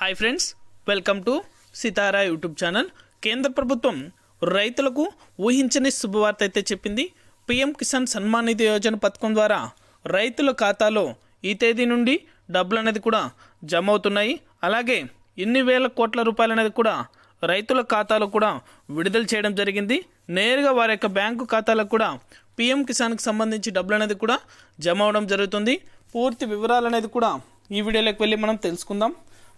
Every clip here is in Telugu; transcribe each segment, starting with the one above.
Hi friends welcome to Sitara YouTube channel కేంద్ర ప్రభుత్వం రైతులకు ఊహించని శుభవార్త అయితే చెప్పింది. పిఎం కిసాన్ సన్మాన్ నిధి యోజన పథకం ద్వారా రైతుల ఖాతాలో ఈ తేదీ నుండి డబ్బులు అనేది కూడా జమ అవుతున్నాయి. అలాగే ఎన్ని వేల కోట్ల రూపాయలు అనేది కూడా రైతుల ఖాతాలో కూడా విడుదల చేయడం జరిగింది. నేరుగా వారి యొక్క బ్యాంకు ఖాతాలకు కూడా పిఎం కిసాన్కి సంబంధించి డబ్బులు అనేది కూడా జమ అవడం జరుగుతుంది. పూర్తి వివరాలు అనేది కూడా ఈ వీడియోలోకి వెళ్ళి మనం తెలుసుకుందాం.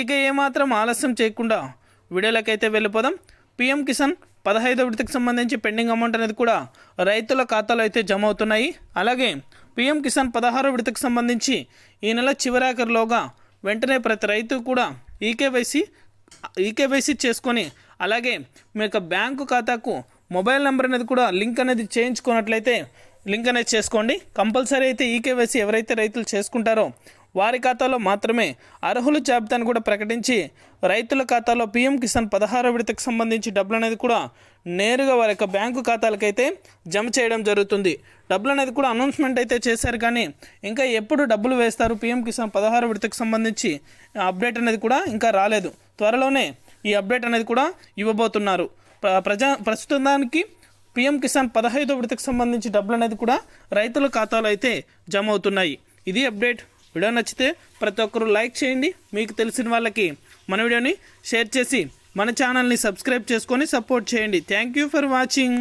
ఇక ఏమాత్రం ఆలస్యం చేయకుండా వీడియోలకైతే వెళ్ళిపోదాం. పిఎం కిసాన్ పదహైదో విడతకు సంబంధించి పెండింగ్ అమౌంట్ అనేది కూడా రైతుల ఖాతాలో అయితే జమ అవుతున్నాయి. అలాగే పిఎం కిసాన్ పదహారో విడతకు సంబంధించి ఈ నెల చివరాఖరులోగా వెంటనే ప్రతి రైతు కూడా ఈకేవైసీ ఈకేవైసీ చేసుకొని అలాగే మీ యొక్క బ్యాంకు ఖాతాకు మొబైల్ నెంబర్ అనేది కూడా లింక్ అనేది చేయించుకున్నట్లయితే లింక్ అనేది చేసుకోండి. కంపల్సరీ అయితే ఈకేవైసీ ఎవరైతే రైతులు చేసుకుంటారో వారి ఖాతాలో మాత్రమే అర్హుల జాబితాను కూడా ప్రకటించి రైతుల ఖాతాలో పీఎం కిసాన్ పదహారో విడతకు సంబంధించి డబ్బులు అనేది కూడా నేరుగా వారి యొక్క బ్యాంకు ఖాతాలకైతే జమ చేయడం జరుగుతుంది. డబ్బులు అనేది కూడా అనౌన్స్మెంట్ అయితే చేశారు కానీ ఇంకా ఎప్పుడు డబ్బులు వేస్తారు? పీఎం కిసాన్ పదహారో విడతకు సంబంధించి అప్డేట్ అనేది కూడా ఇంకా రాలేదు. త్వరలోనే ఈ అప్డేట్ అనేది కూడా ఇవ్వబోతున్నారు. ప్రజా ప్రజా ప్రస్తుతానికి పీఎం కిసాన్ పదహైదో విడతకు సంబంధించి డబ్బులు అనేది కూడా రైతుల ఖాతాలో అయితే జమ అవుతున్నాయి. ఇది అప్డేట్. వీడియో నచ్చితే ప్రతి ఒక్కరూ లైక్ చేయండి. మీకు తెలిసిన వాళ్ళకి మన వీడియోని షేర్ చేసి మన ఛానల్ని సబ్స్క్రైబ్ చేసుకొని సపోర్ట్ చేయండి. Thank you for watching